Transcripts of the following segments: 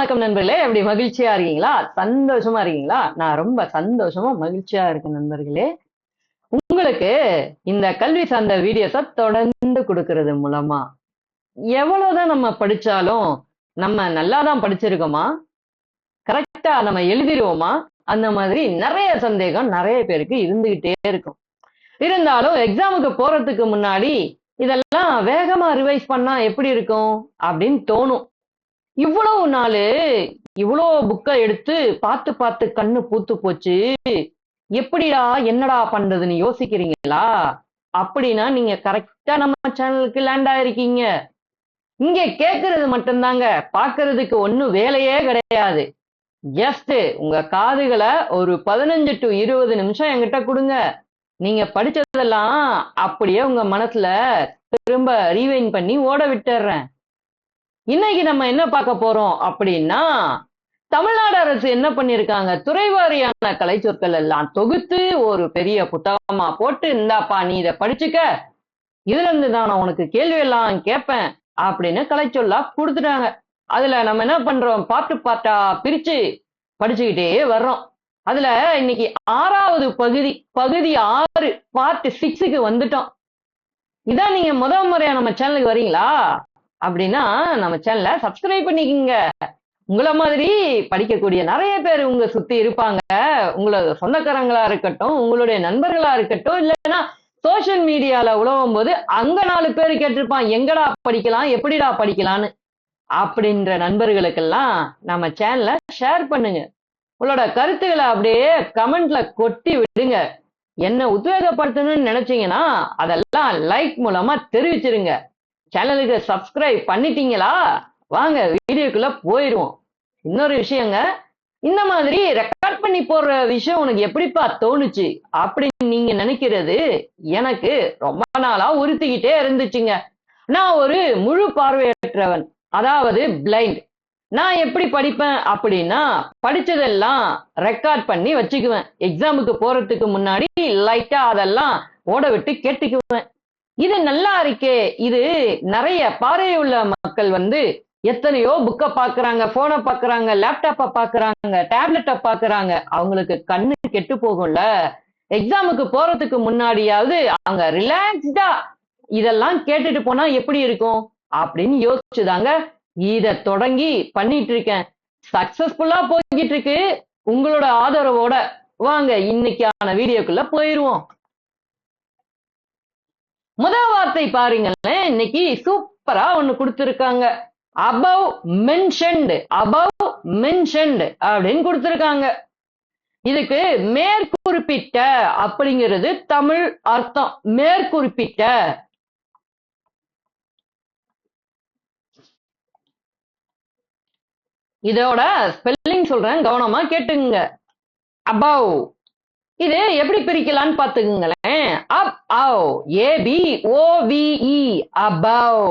வணக்கம் நண்பர்களே. எப்படி மகிழ்ச்சியா இருக்கீங்களா? சந்தோஷமா இருக்கீங்களா? நான் ரொம்ப சந்தோஷமா மகிழ்ச்சியா இருக்கேன் நண்பர்களே. உங்களுக்கு இந்த கல்வி சார்ந்த வீடியோஸை தொடர்ந்து கொடுக்கறது மூலமா எவ்வளவுதான் நம்ம படிச்சாலும் நம்ம நல்லா தான் படிச்சிருக்கோமா கரெக்டா நம்ம எழுதிருவோமா? அந்த மாதிரி நிறைய சந்தேகம் நிறைய பேருக்கு இருந்துகிட்டே இருக்கும். இருந்தாலும் எக்ஸாமுக்கு போறதுக்கு முன்னாடி இதெல்லாம் வேகமா ரிவைஸ் பண்ணா எப்படி இருக்கும் அப்படின்னு தோணும். இவ்வளவு நாள் இவ்வளோ புக்கை எடுத்து பார்த்து பார்த்து கண்ணு பூத்து போச்சு. எப்படிடா என்னடா பண்றதுன்னு யோசிக்கிறீங்களா? அப்படின்னா நீங்க கரெக்டா நம்ம சேனலுக்கு லேண்ட் ஆயிருக்கீங்க. இங்க கேட்கறது மட்டும்தாங்க. பாக்குறதுக்கு ஒன்றும் வேலையே கிடையாது. ஜஸ்ட் உங்க காதுகளை ஒரு பதினஞ்சு டு இருபது நிமிஷம் என்கிட்ட கொடுங்க. நீங்க படிச்சதெல்லாம் அப்படியே உங்க மனசுல திரும்ப ரீவைன் பண்ணி ஓட விட்டுறேன். இன்னைக்கு நம்ம என்ன பார்க்க போறோம் அப்படின்னா தமிழ்நாடு அரசு என்ன பண்ணிருக்காங்க துறைவாரியான கலை சொற்கள் எல்லாம் தொகுத்து ஒரு பெரிய புத்தகமா போட்டு இந்தாப்பா நீ இதை படிச்சுக்க. இதுல இருந்து தான் நான் உனக்கு கேள்வி எல்லாம் கேட்பேன் அப்படின்னு கலைச்சொல்லா கொடுத்துட்டாங்க. அதுல நம்ம என்ன பண்றோம்? பாட்டு பாட்டா பிரிச்சு படிச்சுக்கிட்டே வர்றோம். அதுல இன்னைக்கு ஆறாவது பகுதி பகுதி ஆறு பார்ட் சிக்ஸுக்கு வந்துட்டோம். இதான் நீங்க முதல் முறையா நம்ம சேனலுக்கு வரீங்களா அப்படின்னா நம்ம சேனலை சப்ஸ்கிரைப் பண்ணிக்கோங்க. உங்களை மாதிரி படிக்கக்கூடிய நிறைய பேர் உங்க சுத்தி இருப்பாங்க. உங்களோட சொந்தக்காரங்களா இருக்கட்டும் உங்களுடைய நண்பர்களா இருக்கட்டும் இல்லைன்னா சோசியல் மீடியால உழவும் போது அங்க நாலு பேர் கேட்டிருப்பான் எங்கடா படிக்கலாம் எப்படிடா படிக்கலான்னு அப்படின்ற நண்பர்களுக்கெல்லாம் நம்ம சேனலை ஷேர் பண்ணுங்க. உங்களோட கருத்துக்களை அப்படியே கமெண்ட்ல கொட்டி விடுங்க. என்ன உத்வேகப்படுத்தணும்னு நினைச்சீங்கன்னா அதெல்லாம் லைக் மூலமா தெரிவிச்சிருங்க. சேனலுக்கு சப்ஸ்கிரைப் பண்ணிட்டீங்களா? வாங்க வீடியோக்குள்ள போயிடுவோம் இன்னொரு விஷயங்க இந்த மாதிரி ரெக்கார்ட் பண்ணி போடுற விஷயம் உனக்கு எப்படிப்பா தோணுச்சு? அப்படின்னு நீங்க நினைக்கிறது எனக்கு ரொம்ப நாளா உறுத்திக்கிட்டே இருந்துச்சுங்க. நான் ஒரு முழு பார்வையற்றவன் அதாவது பிளைண்ட் நான் எப்படி படிப்பேன் அப்படின்னா படிச்சதெல்லாம் ரெக்கார்ட் பண்ணி வச்சுக்குவேன். எக்ஸாமுக்கு போறதுக்கு முன்னாடி லைட்டா அதெல்லாம் ஓட விட்டு கேட்டுக்குவேன். இது நல்லா இருக்கே. இது நிறைய பாறையுள்ள மக்கள் வந்து எத்தனையோ புக்கை பாக்குறாங்க போனை பாக்குறாங்க லேப்டாப்பை பாக்குறாங்க டேப்லெட்டை பாக்குறாங்க அவங்களுக்கு கண்ணு கெட்டு போகும்ல. எக்ஸாமுக்கு போறதுக்கு முன்னாடியாவது அவங்க ரிலாக்ஸ்டா இதெல்லாம் கேட்டுட்டு போனா எப்படி இருக்கும்? அப்படின்னு யோசிச்சுதாங்க. இத தொடங்கி பண்ணிட்டு இருக்கேன். சக்சஸ்ஃபுல்லா போய்கிட்டு இருக்கு. உங்களோட ஆதரவோட வாங்க. இன்னைக்கான வீடியோக்குள்ள போயிருவோம். முதல் வார்த்தை பாருங்களேன். இன்னைக்கு சூப்பரா ஒண்ணு கொடுத்திருக்காங்க. அபவ் மென்ஷன்டு அபவ் மென்ஷன்டு அப்படின்னு கொடுத்திருக்காங்க. இதுக்கு மேற்குறிப்பிட்ட அப்படிங்கிறது தமிழ் அர்த்தம். மேற்குறிப்பிட்ட. இதோட ஸ்பெல்லிங் சொல்றேன் கவனமா கேட்டுங்க அபவ் இது எப்படி பிரிக்கலாம்னு பாத்துக்குங்களேன் above A B O V above.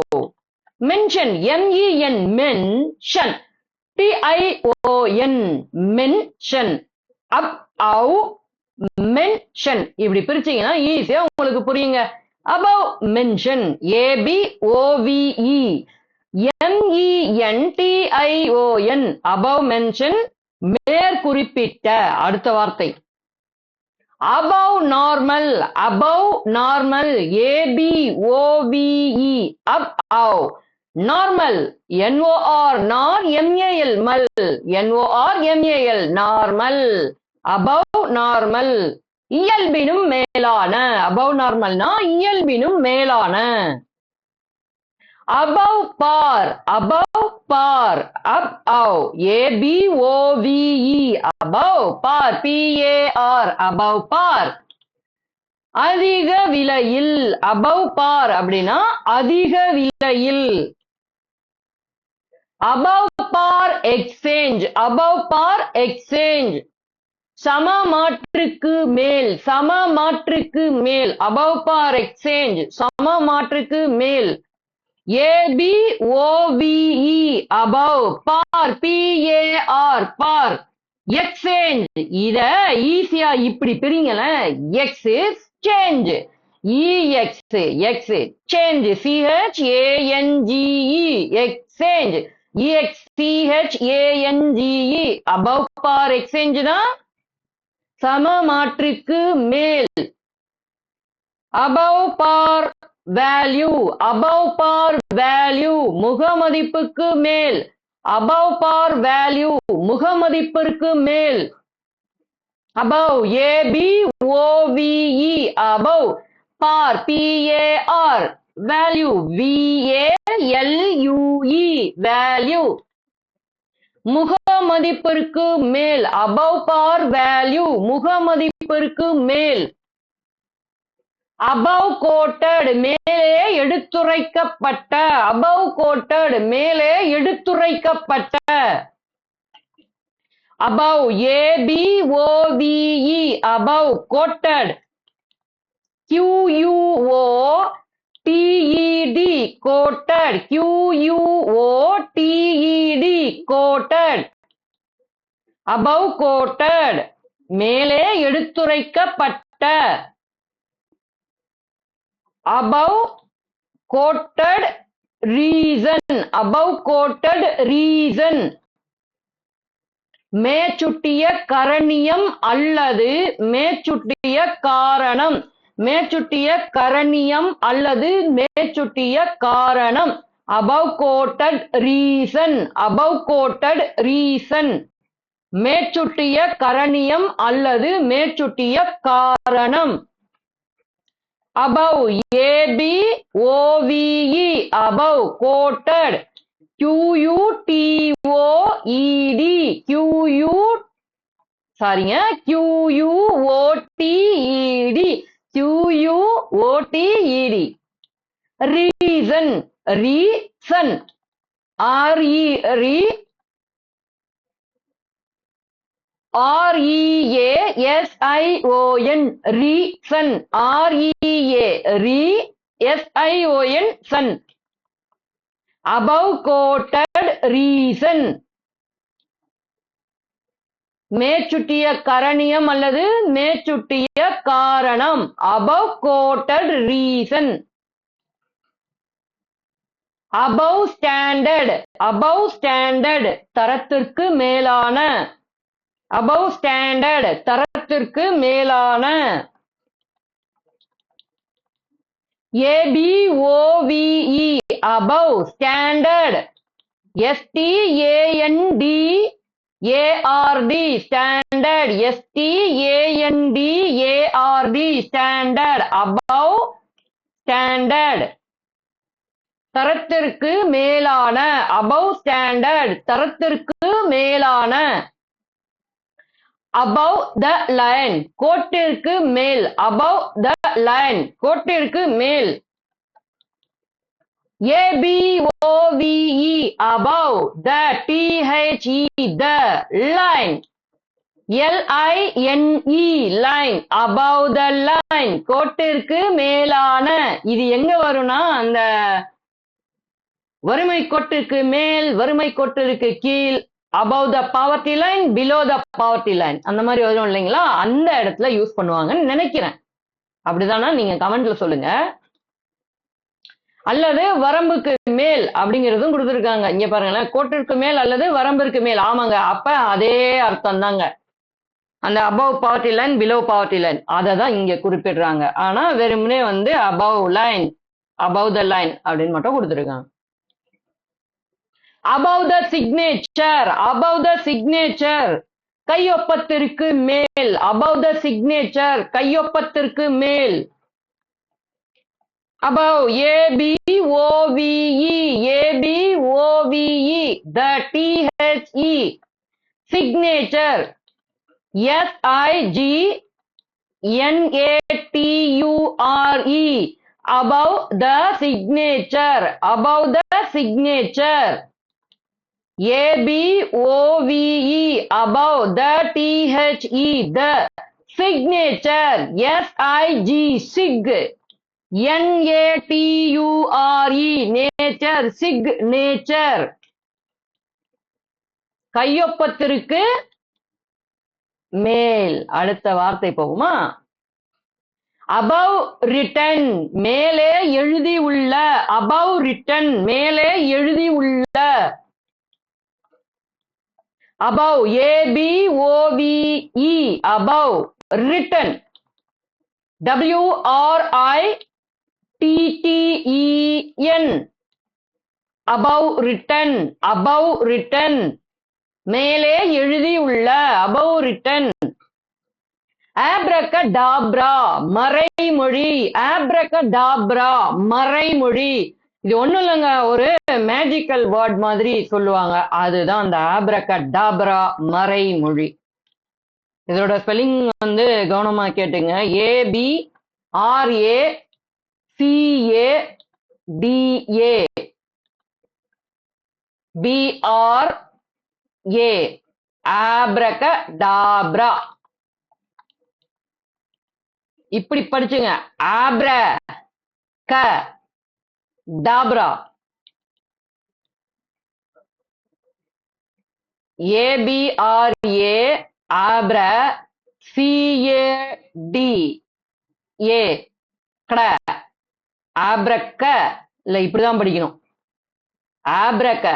Mention M E N mention T I O N mention above mention இப்படி பிரிச்சீங்கன்னா ஈஸியா உங்களுக்கு புரியுங்க. Above mention A B O V E M E N T I O N above mention மேற்குறிப்பிட்ட. அடுத்த வார்த்தை. Above normal above normal A B O P E above normal N O R nor M A L mal N O R M A L normal above normal இயல்பினும் மேலான above நார்மல்னா இயல்பினும் மேலான above bar above par above A B O V E above par P A R above par அதிக விலையில் above par அப்படின்னா அதிக விலையில் above par exchange above par exchange சம மாற்றுக்கு மேல் சம மாற்றுக்கு மேல் அபவ் பார் எக்ஸ்சேஞ்ச் சம மாற்றுக்கு மேல் A B O V E above par P A R par exchange இத ஈஸியா இப்படி பிரிங்கல exchange E X exchange C H A N G E exchange A N G E above par எக்ஸ்சேஞ்சுனா தான் சமமாற்றுக்கு மேல். Above par value above par value முகமதிப்புக்கு மேல் above par value முகமதிப்பிற்கு மேல் above A B O V E above par P A R value V A L U E value முகமதிப்பிற்கு மேல் above par value முகமதிப்பிற்கு மேல் above quoted மேலே எடுத்துரைக்கப்பட்ட above quoted மேலே எடுத்துரைக்கப்பட்ட above A B O V E above quoted Q U O T E D quoted Q U O T E D quoted above quoted மேலே எடுத்துரைக்கப்பட்ட quoted q u o t e d quoted above quoted மேலே எடுத்துரைக்கப்பட்ட above quoted reason. Above quoted reason. மேற்சுட்டிய கரணியம் அல்லது மேற்சுட்டிய காரணம். மேற்சுட்டிய கரணியம் அல்லது மேற்சுட்டிய காரணம். Above quoted reason above quoted reason மேற்சுட்டிய கரணியம் அல்லது மேச்சுட்டிய காரணம். Above a b o v e above quoted q u t o e d q u சாரிங்க q u o t e d q u o t e d reason reason r e re reason R E A S O N reason R E A re S I O N son above quoted reason மேச்சுட்டிய கரணியம் அல்லது மேச்சுட்டிய காரணம் above quoted reason above standard above standard தரத்திற்கு மேலான above standard தரத்திற்கு மேலான A B O V E above standard S T A N D A R D standard S T A N D A R D standard above standard தரத்திற்கு மேலான above standard தரத்திற்கு மேலான above the line கோட்டிற்கு மேல் above the line கோட்டிற்கு above the line கோட்டிற்கு மேல் above the line கோட்டிற்கு மேல் A B O V E above the T H E the line L I N E line above the line கோட்டிற்கு மேலான இது எங்க வரும்னா அந்த வறுமை கோட்டிற்கு மேல் வறுமை கோட்டிற்கு கீழ் above the poverty line below the poverty line அந்த மாதிரி வரும் இல்லைங்களா? அந்த இடத்துல யூஸ் பண்ணுவாங்கன்னு நினைக்கிறேன். அப்படிதானா? நீங்க கமெண்ட்ல சொல்லுங்க. அல்லது வரம்புக்கு மேல் அப்படிங்கிறதும் கொடுத்துருக்காங்க. இங்க பாருங்களேன். கோட்டிற்கு மேல் அல்லது வரம்பிற்கு மேல். ஆமாங்க. அப்ப அதே அர்த்தம் தாங்க அந்த above poverty line below poverty line அதை தான் இங்க குறிப்பிடுறாங்க. ஆனா வெறுமனே வந்து above line above the line அப்படின்னு மட்டும் கொடுத்துருக்காங்க. above the signature above the signature கையொப்பத்திற்கு மேல் above the signature கையொப்பத்திற்கு மேல் above a b o v e a b o v e the t h e signature s i g n a t u r e above the signature above the signature a b o v e above the t h e the signature s i g sig n a t u r e nature sig nature கையொப்பத்திற்கு மேல் அடுத்த வார்த்தை போகுமா above written மேலே எழுதி உள்ள above written மேலே எழுதி உள்ள above a b o v e above written w r i t t e n above written above written மேலே எழுதியுள்ள above written ஆப்ரகடாப்ரா மறைமொழி ஆப்ரகடாப்ரா மறைமொழி இது ஒண்ணும் இல்லைங்க ஒரு மேஜிக்கல் வேர்ட் மாதிரி சொல்லுவாங்க. அதுதான் அந்த ஆப்ரகடாப்ரா மறைமொழி. இதோட ஸ்பெல்லிங் வந்து கவனமா கேட்டுங்க. A B R A C A D A B R A abracadabra இப்படி படிச்சுங்க. ஆப்ர க டாப்ரா ஏபிஆர்ஏ ஆப்ர சிஏடி ஏ கட. ஆப்ரக்க இல்ல இப்படிதான் படிக்கணும். ஆப்ரக்க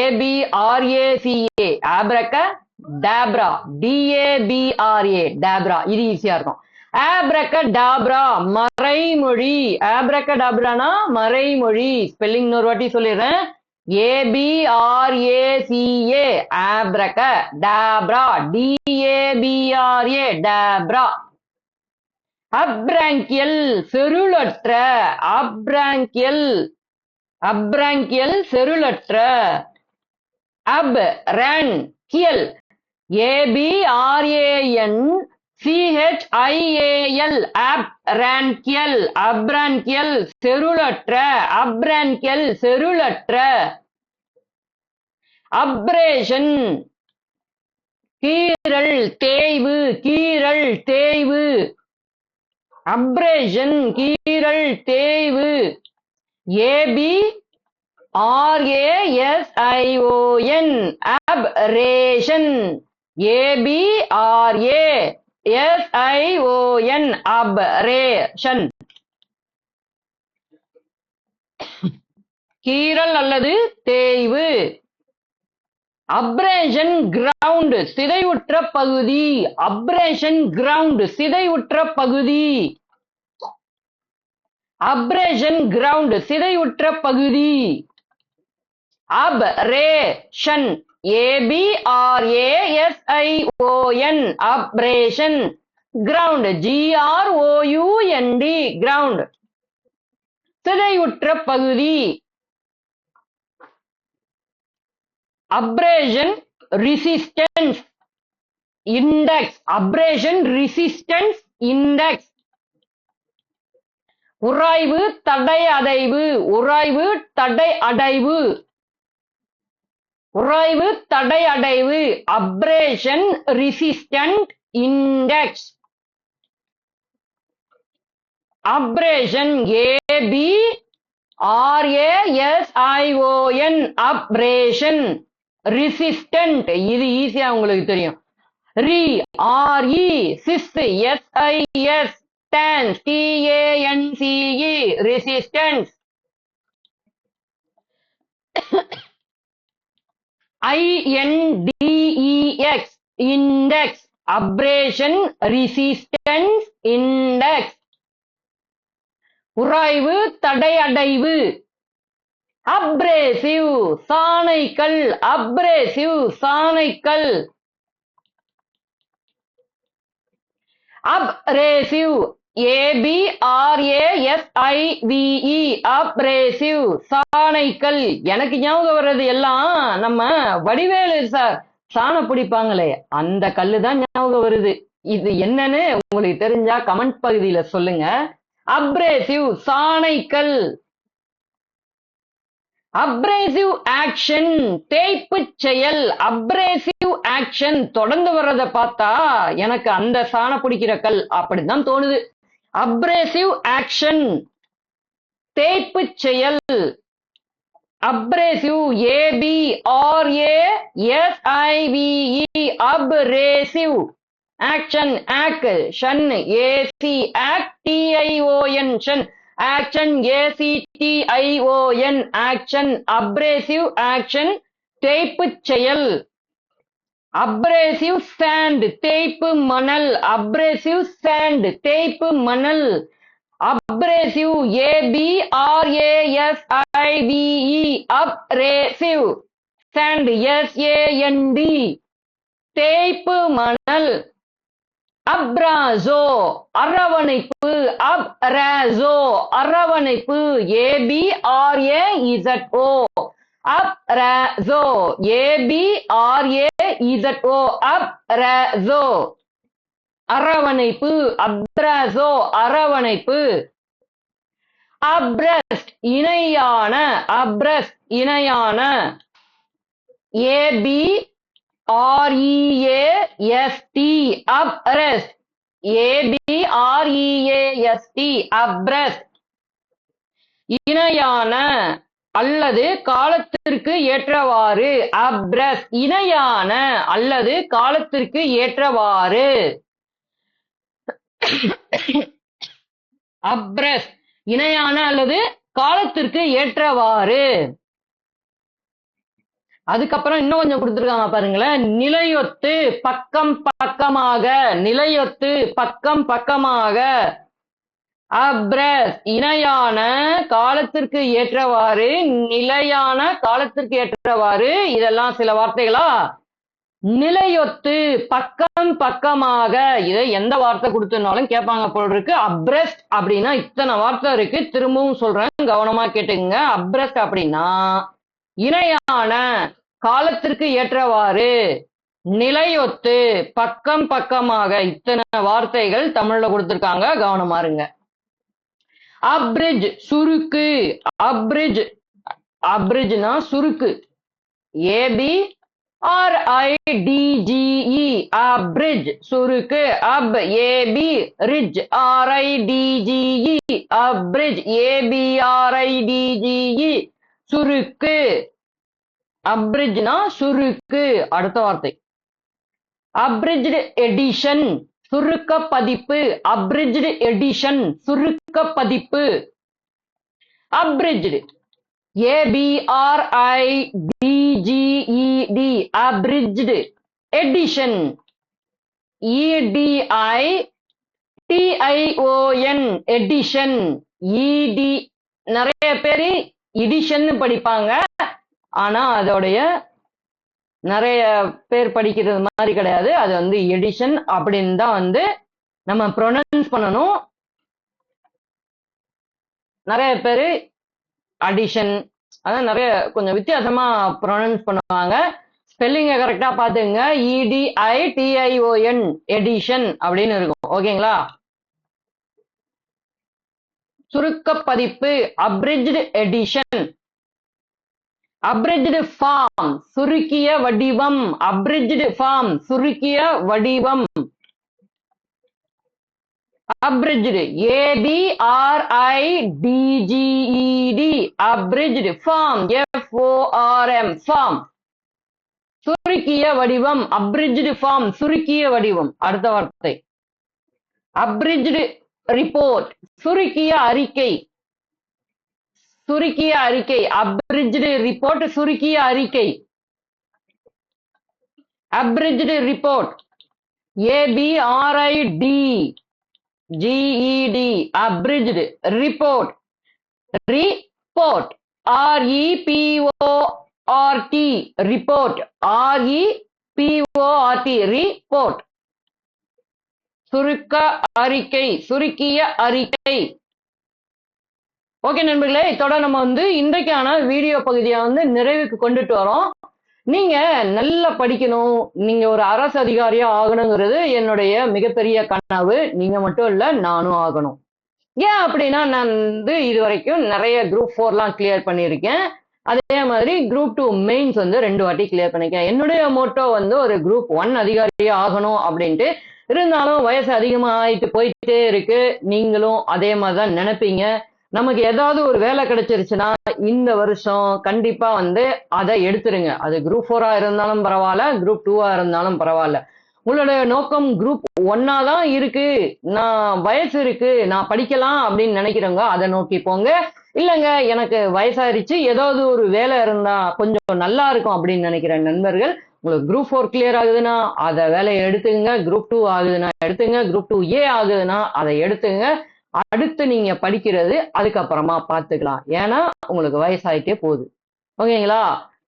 ஏபிஆர்ஏசிஏ ஆப்ரக்க டாப்ரா டிஏபிஆர்ஏ டாப்ரா இது ஈஸியா இருக்கும். ஆப்ரகடாப்ரா மறைமொழி. ஆப்ரகடாப்ரானா மறைமொழி. ஸ்பெல்லிங் ஒரு வாட்டி சொல்லிடுறேன். ஏபிஆர்ஏசிஏ ஆப்ரக டாப்ரா டிஏபிஆர்ஏ டாப்ரா அப்ராங்கியல் செருளற்ற. அப்ராங்கியல் அப்ராங்கியல் செருளற்ற. அப் ரன் கியல் ஏபிஆர்ஏஎன் சிஹெச்ஐஏஎல் அப்ரான்கியல் அப்ரான்கியல் செருளற்ற அப்ரான்கியல் செருளற்ற அப்ரேஷன் கீறல் தேய்வு கீரல் தேய்வு. அப்ரேஷன் கீரல் தேய்வு. A B R A S I O N abrasion A B R A S I O N abrasion கீறல் அல்லது தேய்வு. அப்ரேஷன் கிரவுண்ட் சிதைவுற்ற பகுதி. அப்ரேஷன் கிரவுண்ட் சிதைவுற்ற பகுதி. அப்ரேஷன் கிரவுண்ட் சிதைவுற்ற பகுதி. அப்ரேஷன் ஏபிஆர்ஏஎஸ்ஐஓஎன் அப்ரேஷன் ground G R O U N D ground சிதைவுற்ற பகுதி. Abrasion resistance index abrasion resistance index உராய்வு தடை அடைவு. உராய்வு தடை அடைவு. உராய்வு தடை அடைவு abrasion resistant index abrasion A B R A S I O N abrasion resistant இது ஈஸியா உங்களுக்கு தெரியும். Re R E sis S I S tance T A N C E resistance I N D E X index abrasion resistance index உராய்வு தடையடைவு. Abrasive சாணைக்கல் abrasive சாணைக்கல். Abrasive ஏபிஆர்ஏஎஸ்ஐவிஇ abrasive சாணைக்கல். எனக்கு ஞாபகம் வர்றது எல்லாம் நம்ம வடிவேலு சார் சாணம் பிடிப்பாங்களே அந்த கல்லு தான் ஞாபகம் வருது. இது என்னன்னு உங்களுக்கு தெரிஞ்சா கமெண்ட் பகுதியில சொல்லுங்க. அப்ரேசிவ் சாணைக்கல். அப்ரேசிவ் ஆக்ஷன் தேய்ப்பு செயல். அப்ரேசிவ் ஆக்ஷன் தொடர்ந்து வர்றத பார்த்தா எனக்கு அந்த சாண பிடிக்கிற கல் அப்படிதான் தோணுது. அப்ரேசிவ் ஆக்ஷன் தேய்ப்பு செயல். Abrasive A B R A R A S I V E abrasive action action A C ac T I O N tion action A C T I O N action abrasive action தேய்ப்பு செயல். Abrasive sand தேய்ப்பு மணல். Abrasive sand தேய்ப்பு மணல். Abrasive ஏபிஆர்ஏஎஸ்ஐவிஇ abrasive sand எஸ்ஏஎன்டி தேய்ப்பு மணல். அப்ராசோ அரவணைப்பு. அப்ராசோ அரவணைப்பு. APRA இசட்ஓ அப்ராசோ ஓ. Ab ro அரவணைப்பு. Abrazo. அரவணைப்பு. Abreast இணையான. Abreast இணையான. AB ஆர்இஏஎஸ்டி oppressed. ஏபிஆர்இஏஎஸ்டி அப்ரஸ்ட். இணையான. அல்லது காலத்திற்கு ஏற்றவாறு அப்ரஸ் இணையான அல்லது காலத்திற்கு ஏற்றவாறு. அப்ரஸ் இணையான அல்லது காலத்திற்கு ஏற்றவாறு. அதுக்கப்புறம் இன்னும் கொஞ்சம் கொடுத்துருக்காங்க பாருங்களேன். நிலையொத்து பக்கம் பக்கமாக நிலையொத்து பக்கம் பக்கமாக. அப்ரஸ் இணையான காலத்திற்கு ஏற்றவாறு நிலையான காலத்திற்கு ஏற்றவாறு இதெல்லாம் சில வார்த்தைகளா? நிலையொத்து பக்கம் பக்கமாக இதை எந்த வார்த்தை கொடுத்தனாலும் கேட்பாங்க போல் இருக்கு. அப்ரஸ்ட் அப்படின்னா இத்தனை வார்த்தை இருக்கு. திரும்பவும் சொல்றேன் கவனமா கேட்டுங்க அப்ரஸ்ட் அப்படின்னா இணையான காலத்திற்கு ஏற்றவாறு நிலையொத்து பக்கம் பக்கமாக இத்தனை வார்த்தைகள் தமிழ்ல கொடுத்துருக்காங்க. கவனமா இருங்க. அப்ரிஜ் சுருக்கு. அப்ரிஜ் அப்ரிஜ்னா சுருக்கு. A B R I D G E abridge சுருக்கு. Ab A B ridge R I D G E abridge A B R I D G E சுருக்கு. அப்ரிஜ்னா சுருக்கு. அடுத்த வார்த்தை. அப்ரிஜ்டு எடிஷன் சுருக்க பதிப்பு அப்ரிஜ்டு எடிஷன் சுருக்க பதிப்பு abridged A B R I D G E D abridged edition E D I T I O N edition E D நிறைய பேர் இடிஷன் படிப்பாங்க. ஆனா அதோடைய நிறைய பேர் படிக்கிறது மாதிரி கிடையாது. அது வந்து எடிஷன் அப்படின்னு தான் வந்து நம்ம ப்ரொனன்ஸ் பண்ணணும். நிறைய பேர் அடிஷன் அதான் நிறைய கொஞ்சம் வித்தியாசமா ப்ரொனன்ஸ் பண்ணுவாங்க. ஸ்பெல்லிங்கை கரெக்டா பாத்துங்க இடிஐ டிஐஓஎன் எடிஷன் அப்படின்னு இருக்கும். ஓகேங்களா சுருக்க பதிப்பு அப்ரிஜ்டு எடிஷன் அப்ரிஜ்டு ஃபார்ம் சுருக்கிய வடிவம் அப்ரிஜ்டு ஃபார்ம் சுருக்கிய வடிவம் abridged ஏபிஆர்ஐடிஜிஇடி abridged form FORM form சுருக்கிய வடிவம் அப்ரிஜ்டு ஃபார்ம் சுருக்கிய வடிவம் அடுத்த வார்த்தை. அப்ரிஜ்டு ரிப்போர்ட் சுருக்கிய அறிக்கை. சுருக்கிய அறிக்கை அப்ரிஜ்டு ரிப்போர்ட் சுருக்கிய அறிக்கை. Abridged report A B R I D G E D abridged report report R E P O R T report R E P O R T report சுருக்க அறிக்கை சுருக்கிய அறிக்கை. Okay நண்பர்களே இதோட நம்ம வந்து இன்றைக்கான வீடியோ பகுதியை வந்து நிறைவுக்கு கொண்டுட்டு வரோம். நீங்க நல்லா படிக்கணும் நீங்க ஒரு அரசு அதிகாரியா ஆகணுங்கிறது என்னுடைய மிகப்பெரிய கனவு. நீங்க மட்டும் இல்ல நானும் ஆகணும். ஏன் அப்படின்னா நான் வந்து இது வரைக்கும் நிறைய குரூப் ஃபோர்லாம் கிளியர் பண்ணியிருக்கேன். அதே மாதிரி குரூப் டூ மெயின்ஸ் வந்து ரெண்டு வாட்டி கிளியர் பண்ணிருக்கேன் என்னுடைய மோட்டோ வந்து ஒரு குரூப் ஒன் அதிகாரியா ஆகணும் அப்படின்ட்டு இருந்தாலும் வயசு அதிகமாக ஆயிட்டு போயிட்டே இருக்கு. நீங்களும் அதே மாதிரி தான் நினைப்பீங்க. நமக்கு ஏதாவது ஒரு வேலை கிடைச்சிருச்சுன்னா இந்த வருஷம் கண்டிப்பா வந்து அதை எடுத்துருங்க. அது குரூப் ஃபோரா இருந்தாலும் பரவாயில்ல குரூப் டூவா இருந்தாலும் பரவாயில்ல. உங்களுடைய நோக்கம் குரூப் ஒன்னா தான் இருக்கு. நான் வயசு இருக்கு நான் படிக்கலாம் அப்படின்னு நினைக்கிறவங்க அதை நோக்கி போங்க. இல்லைங்க எனக்கு வயசாயிருச்சு ஏதாவது ஒரு வேலை இருந்தா கொஞ்சம் நல்லா இருக்கும் அப்படின்னு நினைக்கிற நண்பர்கள் உங்களுக்கு குரூப் ஃபோர் கிளியர் ஆகுதுன்னா அதை வேலையை எடுத்துங்க குரூப் டூ ஆகுதுன்னா எடுத்துங்க குரூப் டூ ஏ ஆகுதுன்னா அதை எடுத்துங்க அடுத்து நீங்க படிக்கிறது அதுக்கப்புறமா பார்த்துக்கலாம் ஏன்னா உங்களுக்கு வயசாயிட்டே போகுது. ஓகேங்களா?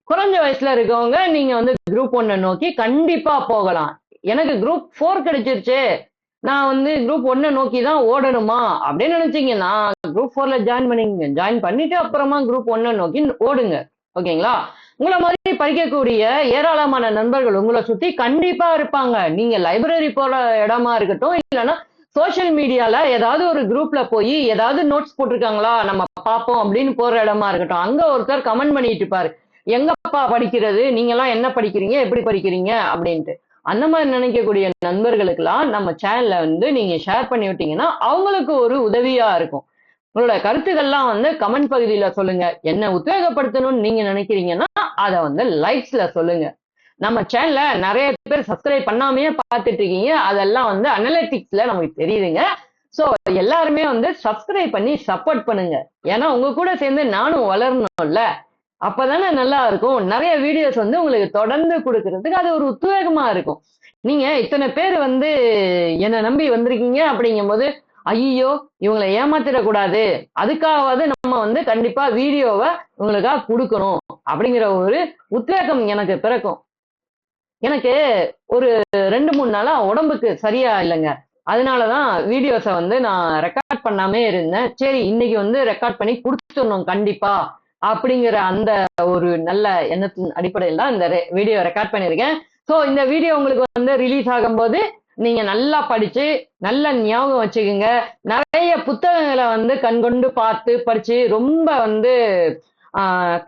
குறைஞ்ச வயசுல இருக்கவங்க நீங்க வந்து குரூப் ஒன்னை நோக்கி கண்டிப்பா போகலாம். எனக்கு குரூப் ஃபோர் கிடைச்சிருச்சு. நான் வந்து குரூப் ஒன்னை நோக்கி தான் ஓடணுமா? அப்படின்னு நினைச்சீங்கன்னா குரூப் ஃபோர்ல ஜாயின் பண்ணிங்க ஜாயின் பண்ணிட்டு அப்புறமா குரூப் ஒன்னை நோக்கி ஓடுங்க. ஓகேங்களா? உங்களை மாதிரி படிக்கக்கூடிய ஏராளமான நண்பர்கள் உங்களை சுத்தி கண்டிப்பா இருப்பாங்க. நீங்க லைப்ரரி போற இடமா இருக்கட்டும் இல்லைன்னா சோஷியல் மீடியால ஏதாவது ஒரு குரூப்ல போய் ஏதாவது நோட்ஸ் போட்டிருக்காங்களா? நம்ம பார்ப்போம் அப்படின்னு போற இடமா இருக்கட்டும். அங்க ஒருத்தர் கமெண்ட் பண்ணிட்டு இருப்பாரு. எங்கப்பா படிக்கிறது? நீங்க எல்லாம் என்ன படிக்கிறீங்க? எப்படி படிக்கிறீங்க? அப்படின்ட்டு. அந்த மாதிரி நினைக்கக்கூடிய நண்பர்களுக்கெல்லாம் நம்ம சேனல்ல வந்து நீங்க ஷேர் பண்ணி விட்டீங்கன்னா அவங்களுக்கு ஒரு உதவியா இருக்கும். உங்களோட கருத்துக்கள்லாம் வந்து கமெண்ட் பகுதியில சொல்லுங்க. என்ன உத்வேகப்படுத்தணும்னு நீங்க நினைக்கிறீங்கன்னா அதை வந்து லைக்ஸ்ல சொல்லுங்க. நம்ம சேனல நிறைய பேர் சப்ஸ்கிரைப் பண்ணாமையே பார்த்துட்டு இருக்கீங்க அதெல்லாம் வந்து அனலிட்டிக்ஸ்ல நமக்கு தெரியுதுங்க. ஸோ எல்லாருமே வந்து சப்ஸ்கிரைப் பண்ணி சப்போர்ட் பண்ணுங்க. ஏன்னா உங்க கூட சேர்ந்து நானும் வளரணும்ல. அப்பதானே நல்லா இருக்கும். நிறைய வீடியோஸ் வந்து உங்களுக்கு தொடர்ந்து கொடுக்கறதுக்கு அது ஒரு உத்வேகமா இருக்கும். நீங்க இத்தனை பேர் வந்து என்னை நம்பி வந்திருக்கீங்க அப்படிங்கும்போது ஐயோ இவங்களை ஏமாத்திடக்கூடாது. அதுக்காகவாது நம்ம வந்து கண்டிப்பா வீடியோவை உங்களுக்காக கொடுக்கணும் அப்படிங்கிற ஒரு உத்வேகம் எனக்கு பிறக்கும். எனக்கு ஒரு ரெண்டு மூணு நாளா உடம்புக்கு சரியா இல்லைங்க. அதனாலதான் வீடியோஸை வந்து நான் ரெக்கார்ட் பண்ணாமே இருந்தேன். சரி இன்னைக்கு வந்து ரெக்கார்ட் பண்ணி கொடுத்துடணும் கண்டிப்பா அப்படிங்கிற அந்த ஒரு நல்ல எண்ணத்தின் அடிப்படையில் தான் இந்த வீடியோ ரெக்கார்ட் பண்ணியிருக்கேன். ஸோ இந்த வீடியோ உங்களுக்கு வந்து ரிலீஸ் ஆகும்போது நீங்க நல்லா படிச்சு நல்ல ஞாபகம் வச்சுக்கோங்க. நிறைய புத்தகங்களை வந்து கண்கொண்டு பார்த்து படிச்சு ரொம்ப வந்து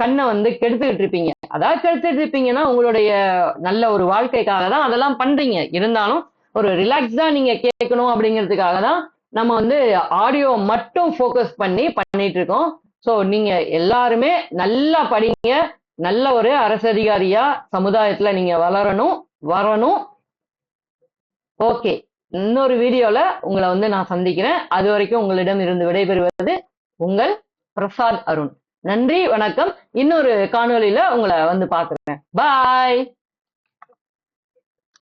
கண்ணை வந்து கெடுத்துக்கிட்டு இருப்பீங்க. அதாவது கெடுத்துட்டு இருப்பீங்கன்னா உங்களுடைய நல்ல ஒரு வாழ்க்கைக்காக தான் அதெல்லாம் பண்றீங்க. இருந்தாலும் ஒரு ரிலாக்ஸ்டா நீங்க கேட்கணும் அப்படிங்கிறதுக்காக தான் நம்ம வந்து ஆடியோ மட்டும் ஃபோக்கஸ் பண்ணி பண்ணிட்டு இருக்கோம் ஸோ நீங்க எல்லாருமே நல்லா படிங்க. நல்ல ஒரு அரசதிகாரியா சமுதாயத்துல நீங்க வளரணும் வரணும். ஓகே இன்னொரு வீடியோல உங்களை வந்து நான் சந்திக்கிறேன். அது வரைக்கும் உங்களிடம் இருந்து விடைபெறுவது உங்கள் பிரசாத் அருண். நன்றி வணக்கம். இன்னொரு காணொலியில உங்களை வந்து பாக்குறேன் பாய்